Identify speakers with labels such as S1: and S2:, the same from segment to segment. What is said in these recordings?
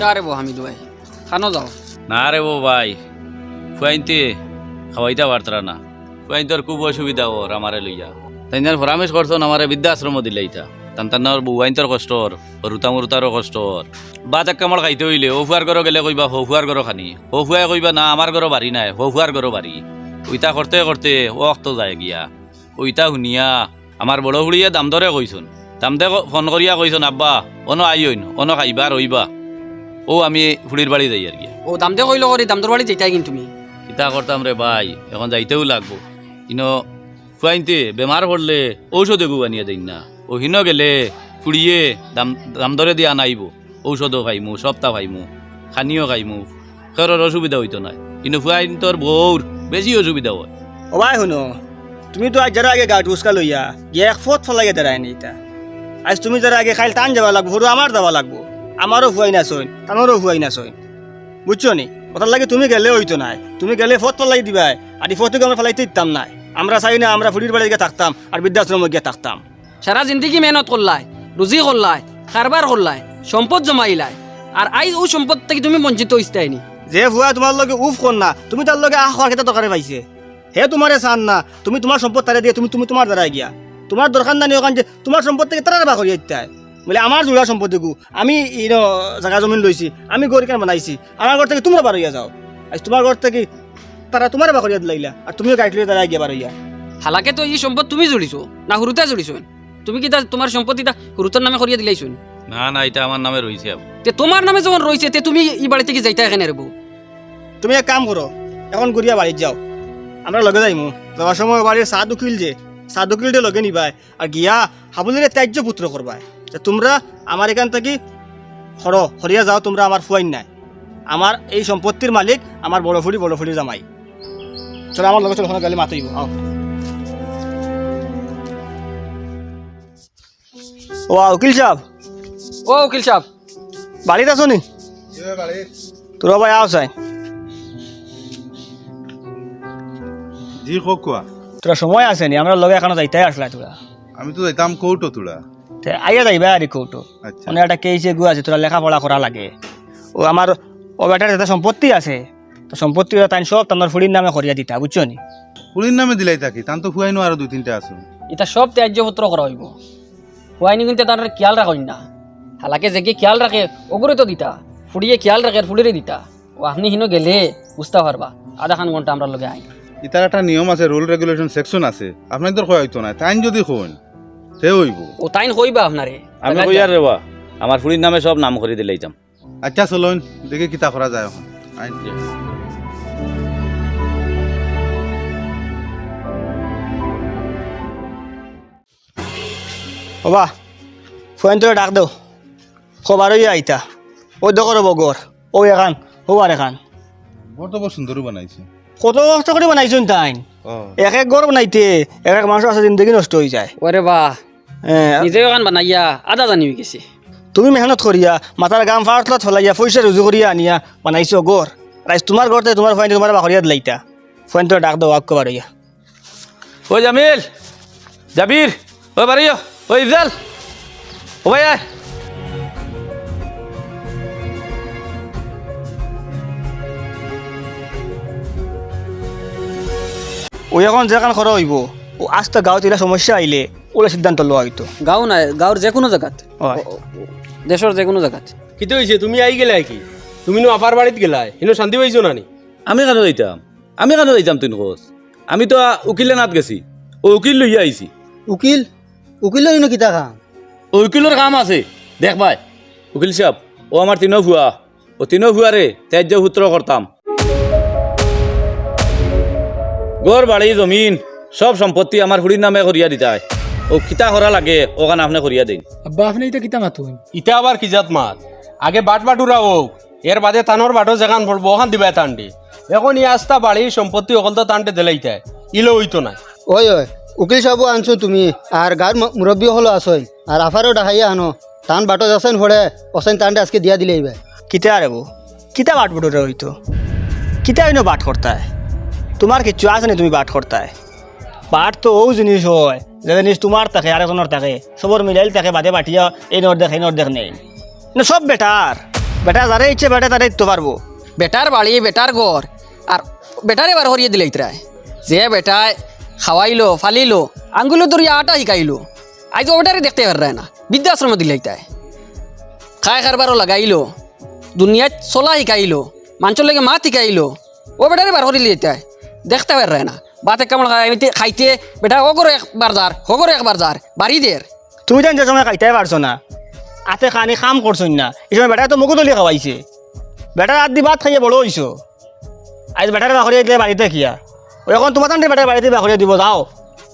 S1: তারে বো হামিদু ভাই খানো যাও
S2: না রে বো ভাই ফুয়াইনতে খাওয়াইতে পারতরা না ফুয়াইন তোর খুব অসুবিধা ওর আমারে লইয়া। তাই পরামর্শ করছন আমারে বৃদ্ধাশ্রম দিলে ইটা তান তান্নার বুয়াইন তোর কষ্ট ওর রুতা মুরুতারও কষ্ট ওর। বা তাক কামড় খাইতে হইলে ও ফুয়ার ঘর গেলে কইবা হো ফুয়ার ঘর খানি। হো ফুয়াই কইবা না আমার ঘর বাড়ি নাই হো ফুয়ার ঘর বাড়ি। ওইটা করতে করতে ও অক্ত যায় গিয়া। ওইটা শুনিয়া আমার বড় হুড়িয়ে দাম দরে কইছুন। দাম দে ফোন করিয়া কইছুন আব্বা অন আইন অন খাইবা রইবা ও আমি ফুড়ির বাড়ি যাই আর কি
S1: ও দাম দে কইলো করি দাম দর বাড়ি যেটাই কিন্তু তুমি।
S2: কিতা করতাম রে ভাই এখন যাইতেও লাগবো। ইনো খুয়াইনতে বেমার পড়লে ঔষধ এগু আনিয়ে দিন না। ও হিন গেলে ফুড়িয়ে দাম দাম দরে দিয়া নাইব। ঔষধও খাইমু সপ্তাহ খাইমু, খানিও খাইমু খেৰৰ অসুবিধা হইতো নাই কিন্তু ফুয়াইন তোর বউর বেশি অসুবিধা হয়।
S3: ও ভাই শুনো, তুমি তো আজ যারা আগে গাঁট উস্কা লইয়া গিয়ে এক ফোট ফলাইয়া দাঁড়ায় নি এটা আজ তুমি যারা আগে খাইল টান যাবা লাগবো সরু আমার যাবা লাগবো। আমারও হুয়াই না সইন তানোরও হুয়াই না সইন বুঝছ নি? কথার লাগে তুমি গেলে হইতো নাই। তুমি গেলে ফট ফলাই দিবাই আর ফটকে আমরা ফেলাইতে দিতাম নাই। আমরা চাই না আমরা ফুড়ির বাড়ি গিয়ে থাকতাম আর বৃদ্ধাশ্রমে গিয়ে থাকতাম।
S1: সারা জিন্দগি মেহনত করলাই রুজি করলাই কারবার করলাই সম্পদ জমাইলাই আর আই ও সম্পদ থেকে তুমি বঞ্চিত হইস্তাইনি
S3: যে হুয়া তোমার লগে উফ কর না তুমি তার লগে আহ হওয়ার ক্ষেত্রে দরকারে পাইছে। হে তোমারে চান না তুমি তোমার সম্পদ তারে দিয়ে তুমি তুমি তোমার দ্বারা গিয়া। তোমার দরকার নানি ওখান যে তোমার সম্পদ থেকে তারা বা করিয়া দিতে বলে আমার জোড়া সম্পত্তি গু আমি ন জাগা জমিন লইছি আমি গড়ি কেন বানাইছি আমার ঘর থেকে তোমরা বারইয়া যাও। আজ তোমার ঘর থেকে তারা তোমার বা করিয়া দিলাইলা আর তুমিও গাড়ি লিয়ে তারা গিয়া বারইয়া
S1: হালাকে তো এই সম্পদ তুমি জুড়িছো না হুরুতে জুড়িছো তুমি কি তোমার সম্পত্তিটা হুরুতার নামে করিয়া দিলাইছো
S2: না না এটা আমার নামে রয়েছে
S1: তে তোমার নামে যখন রয়েছে তে তুমি এই বাড়ি থেকে যাইতা এখানে রেবো
S3: তুমি এক কাম করো এখন গড়িয়া বাড়িত যাও আমরা লগে যাইমু। যাওয়ার সময় বাড়ির সাদ উকিল যে সাদ উকিলটা লগে নিবাই আর গিয়া হাবুলিরে ত্যায্য পুত্র করবাই তা তোমরা আমার এখান থেকে হর হরিয়া যাও তোমরা আমার ফুয়াইন নাই। আমার এই সম্পত্তির মালিক আমার বড় ফুড়ি বড় ফুড়ি জামাই। চলো আমার লগে চলো ওখানে গেলে মাতাইব আও। ও উকিল সাহেব।
S1: ও উকিল সাহেব।
S3: বাড়িতে আছো নি? তোরা ভাই আও চাই।
S4: জি কোয়া
S3: তোরা সময় আছে নি? আমরা লগে এখনও যাইতে আসলা তোরা।
S4: আমি তো যাইতাম কৌটো তোরা।
S3: তে আইয়া যাইবা আর কৌটো
S4: আচ্ছা।
S3: মানে একটা কেসে গু আছে তোরা লেখাপড়া করা লাগে। ও আমার ও বেটার সম্পত্তি আছে। তো সম্পত্তি তাই সব তোমার ফুড়ির নামে করিয়া দিতা বুঝছ নি?
S4: পুরীর নামে দিলাই থাকি তান তো ফুয়াইনো আরও দুই তিনটা আছো।
S1: এটা সব ত্যায্যপত্র করা হইব। হয়নি কিন্তু তার খেয়াল রাখেন না হালাকে যে কি খেয়াল রাখে ওগুলো তো দিতা। ফুড়িয়ে খেয়াল রাখে আর ফুড়িরে দিতা। ও আপনি হিনো গেলে বুঝতে পারবা। আধা খান ঘণ্টা আমরা লগে আই।
S4: ইতার একটা নিয়ম আছে রুল রেগুলেশন সেকশন আছে। আপনার তো হয়তো না? তাইন যদি হন সে হইব।
S1: ও তাইন কইবা আপনারে।
S2: আমি কই আর রেবা আমার ফুড়ির নামে সব নাম করে দিলেই যাম।
S4: আচ্ছা চলুন দেখি কিতা করা যায় এখন। আইন।
S3: বাবা ফুয়েন তোরা ডাক দেও খবরই আইতা ওই দেখো রব গর ও এখান ও আর এখান।
S4: বড় তো বড় সুন্দর বানাইছে।
S3: কত কষ্ট করে বানাইছুন তাইন?
S4: ও
S3: এক এক গড় বানাইতে এক এক মানুষ আছে জিন্দগি নষ্ট হয়ে যায়।
S1: ওরে বাহ
S3: হ্যাঁ,
S1: নিজেও গান বানাইয়া আধা জানি গেছে।
S3: তুমি মেহনত করিয়া মাথার গাম ফাটলত ফলাইয়া পয়সা রুজু করিয়া আনিয়া বানাইছো গড় রাইস তোমার ঘরতে তোমার ফাইন তোমার বাকরিয়া দিলাইতা ফাইন তোরা ডাক দাও আক্কো বারইয়া
S2: ও জামিল জাবির ও বাড়িও ও ইফজাল ও ভাই আয়।
S3: ও এখন যেখান খরা হইব ও আস্তে গাঁৱত এলা সমস্যা আইলে ওলা সিদ্ধান্ত লোৱা হইতো।
S1: গাঁও নাই গাঁৱৰ যে কোনো জাগাত।
S3: হয়
S1: দেশৰ যে কোনো জাগাত।
S5: কিতো হয়েছে তুমি আই গেলা কি? তুমি নো আপার বাড়িত গেলাই হিনো শান্তি পাইছো নানি
S2: আমি কেন যাইতাম? আমি কেন যাইতাম তুই কোচ আমি তো উকিলে নাথ গেছি। ও উকিল লইয়া আইছি।
S6: উকিল? উকিল ইনো কিতা খাম
S2: ও উকিলের কাম আছে দেখ ভাই। উকিল সাহেব ও আমার তিনো ভুয়া ও তিনো ভুয়ারে ত্যায্য সূত্র করতাম। গড় বাড়ি জমিন সব সম্পত্তি আমার হুড়ির নামে করিয়া দিতায় ও কিতা করা লাগে ওখান আপনি করিয়া দিন
S6: আব্বা আপনি এটা কিতা মাতুন?
S5: ইটা আবার কি জাত মাত? আগে বাট বাটুরা হোক এর বাদে তানোর বাটো যেখান পড়ব ওখান দিবাই তান্ডি এখন ই আস্তা বাড়ি সম্পত্তি অকল তো তান্ডে দিলাইতাই। ইলো হইতো না
S6: ওই ওই উকিল সাহেবও আনছো তুমি আর গার মুরব্বী হলো আসই আর আফারও ডাহাইয়া আনো। টান বাটো যাচ্ছেন পড়ে অসেন টানটা আজকে দিয়া দিলে এইবার
S3: কিতা রে বউ কিতা বাট বুটরে হইতো কিতা হইনো বাট করতায় তোমার কিচ্ছু আছে না তুমি বাট করতায় বাট তো ও জিনিস হয় যে জিনিস তোমার থাকে আর একজনের থাকে। সবর মিলাইল থাকে বাদে বাটিয়া এই নোট দেখ এই নোট দেখ নেই। না সব বেটার বেটা যারে ইচ্ছে বেটা তারে দিতে পারব
S1: বেটার বাড়ি বেটার ঘর আর বেটারে বার হরিয়ে দিলে ইতরায় যে বেটায় খাওয়াইলো, ফালিলো, আঙ্গুলো ধরিয়া আটা শিকাইলো। আজ ও বেটারে দেখতে পার না, বৃদ্ধাশ্রমে দিলে ইতায় খায় খারবারও লাগাইলো, দুনিয়াত চলা শিকাইলো মানুষের লাগে মাত শিকাইলো ও বেটারে বার হরিলে ইতায় দেখতে পার না, বাতে কেমন খাইতে, বেটা ওগর একবার যার হগর একবার যার, বাড়ি দের।
S3: তুমি জান যে সময় খাইতে পারছ না, আতে খানি কাম করছ না, এই সময় বেটা তো মুখো দলি খাওয়াইছে। বেটার হাত দি ভাত খাইয়ে বড় হইছো। আজ বেটারে দিলে বাড়িতে ও এখন তোমার তান্ডে বেটার বাড়িতে বাখরিয়ে দিব, যাও।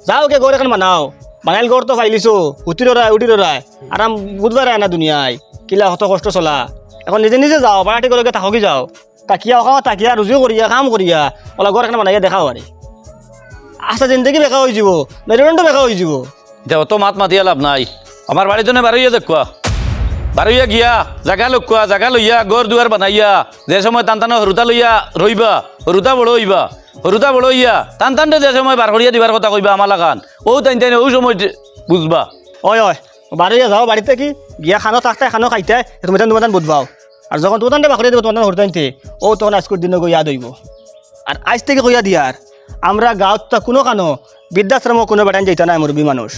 S3: যাও কে গড় এখন বানাও বাঙাইল গড় তো ফাইলিছো। উঠির রায় উঠির রায় আরাম বুধবার আয় না দুনিয়ায় কিলা কত কষ্ট চলা। এখন নিজে নিজে যাও বাড়াটি গলকে থাকি যাও। তাকিয়া খাওয়া তাকিয়া রুজিও করিয়া কাম করিয়া ওলা গড় এখন বানাইয়া দেখাও আরে আচ্ছা জিন্দগি বেকা হয়ে যাব। মেরুদণ্ড বেকা হয়ে যাব।
S2: এতিয়া অত মাত মাতিয়া লাভ নাই। আমাৰ বাৰীজনে বাৰৈয়া দেখুৱা। বাৰৈয়া গিয়া, জাগা লগুৱা জাগা লইয়া, গড় দুৱাৰ বনাইয়া যে সময় টান টান সৰুতা লইয়া ৰইবা সৰুতা বড় হইবা। সৰুতা বড় হইয়া টান টানতে যে সময় বাৰ কৰিয়া দিবাৰ কথা কইবা আমাৰ লাগান। ও টাইন টাইন ও সময় বুঝবা।
S3: ওই ওই বাড়ি যাও বাড়িতে কি? গিয়া খানো থাকতে খানো খাইতে তুমি তান তোমার বুধবাও আর যখন তোমার বাকরে দেবো তোমার হরতে আনতে। ও তখন আজকের দিনে গিয়া দইব আর আজ থেকে কইয়া দিয়ার আমরা গাঁৱত তা কোনো কানো বৃদ্ধাশ্রম কোনো বেটান যাইতা নাই মুরব্বী মানুষ।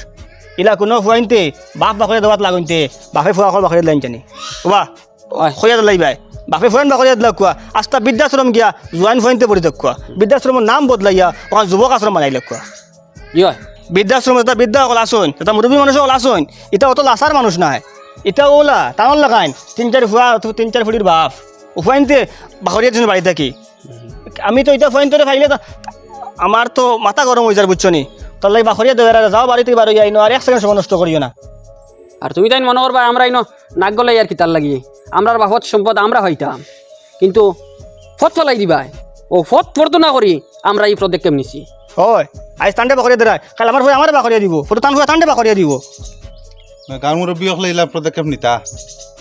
S3: ইলা কোনো ফুয়াইনতে বাপ বাকরে দেওয়াত লাগুনতে বাপে ফুয়া বাকরে দিলাইন জানি ওবা
S1: ওই।
S3: খৈয়া দিলাইবাই বাপে ফুয়ান বাকরে দিলা কোৱা। আস্তা বৃদ্ধাশ্রম গিয়া জোয়ান ফুয়াইনতে পড়ি দেখুয়া বৃদ্ধাশ্রমের নাম বদলাইয়া ওখান যুবক আশ্রম বানাই লেখুয়া
S1: ইয়
S3: বৃদ্ধাশ্রম এটা বৃদ্ধা অকল আসুন এটা মুরব্বী মানুষ অকল আসুন এটা অত লাসার মানুষ নাই। এটা ওলা টাউন লাগাইন। তিন চার ফুয়া তিন চার ফুটির বাপ। উফাইনতে বাহরিয়া দিন বাড়ি থাকি। আমি তো এটা ফুয়াইন তোরে ফাইলে আমার তো মাথা গরম হয়ে যার বুঝছ নি তোর লাগে বাহরিয়া দেওয়ার যাও বাড়িতে বারো যাই আর এক সেকেন্ড সময় নষ্ট করিও না।
S1: আর তুমি তাই মনে করবা আমরা ইনো নাক গলাই আর কিতার লাগি আমরার বাপত সম্পদ আমরা হইতাম। কিন্তু ফত ফলাই দিবা ও ফত পড়তো না করি আমরা এই পদক্ষেপ নিছি?
S3: হয় আজ টান্ডে বাকরিয়া দেয় কাল আমার ফুয়া আমার বাকরিয়া দিব। ফটো টান ফুয়া টান্ডে বাকরিয়া দিব।
S4: গাঁৱৰ মুৰব্বী সকলে এইলা পদক্ষেপ নিতা?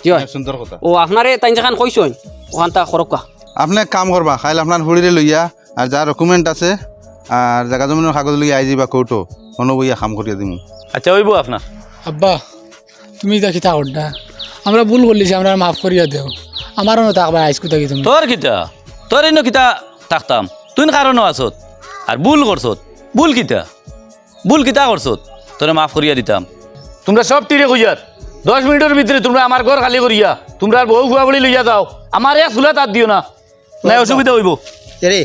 S1: কি হয়?
S4: সুন্দৰ কথা।
S1: ও আপনারে তাই যেখান কইসই ওখান তা খরকা
S4: আপনি কাম করবা খাইলে আপনার হরিরে লইয়া আর যা ডকুমেন্ট আছে আর জায়গা জমিনের কাগজ লইয়া আই যাবা কোর্টো কোনো কাম করিয়া দিমু।
S2: আচ্ছা হইব আপনার।
S7: আব্বা তুমি এটা কিতা করডা আমরা ভুল করলিছি আমরা মাফ করিয়া দেও। আমারও না থাকবা আইসকু থাকি তুমি।
S2: তোর কিতা তোর ইনো কিতা থাকতাম? তুই কারণও আসত আর ভুল করছত? ভুল কিতা ভুল কিতা করছত? তোরে মাফ করিয়া দিতাম। তোমরা সব তীরে কইয়ার দশ মিনিটের ভিতরে তোমরা আমার ঘর খালি করিয়া তোমরা বউ খুয়া বলি লইয়া যাও। আমার এক চুলা তাত দিও না। নাই অসুবিধা হইব।
S6: এরে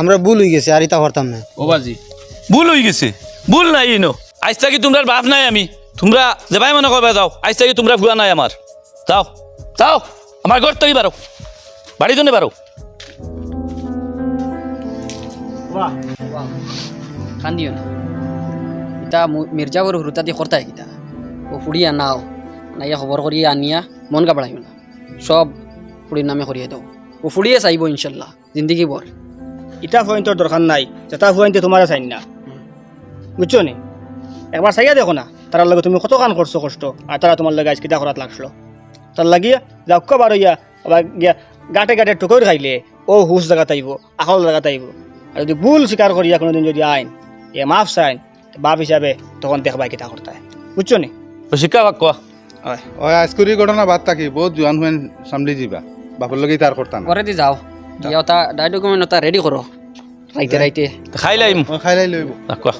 S6: আমরা ভুল হয়ে গেছে আর এটা করতাম না।
S2: ভুল হয়ে গেছে। ভুল নাই ইনো। আজ থাকি তোমরা বাপ নাই আমি। তোমরা যেবাই মনে করবা যাও। আজ থাকি তোমরা ভুয়া নাই আমার। যাও যাও। আমার ঘর থেকে বারো। বাড়ি জন্য বারো।
S1: খান দিও না। এটা মির্জাবর হুরুতা দিয়ে করতাই কিতা। ও ফুড়িয়া নাও নাইয়া খবর করিয়া আনিয়া। মন কাপড়াইও না। সব ফুড়ির নামে করিয়া দাও। ও ফুড়িয়ে চাইব ইনশাল্লাহ। জিন্দগি বর
S3: ইটা ফুয়াইন তোর দরকার নাই। যেটা ফুয়াইনতে তোমার চাই না। বুঝছ নি একবার চাইয়া দেখো না। তার লগে তুমি কত কান করছ কষ্ট? আর তারা তোমার লগে আজ কিতা করাত লাগল। তার লাগিয়া যাওক বার হইয়া আবার গিয়া গাটে গাটে টুকর খাইলে ও হুশ জায়গা তাইব আখল জায়গা তাইব আর যদি ভুল স্বীকার করিয়া কোনোদিন যদি আইন এ মাফ চাইন বাপ হিসাবে তখন দেখবাই কিতা করতে বুঝছ নি?
S2: তো শিক্ষা বাক কোয়া?
S3: হয়।
S4: ওই আজকুরি ঘটনা বাদ থাকি বহুত জোয়ান হুয়েন সামলি যাবা বাপর লগে তার করতাম
S1: করে দি যাও। গিয়া ওটা ডাই ডকুমেন্ট রেডি করো। রাইতে রাইতে
S2: খাই লাইম।
S4: খাইলাই লইব
S2: কোৱা।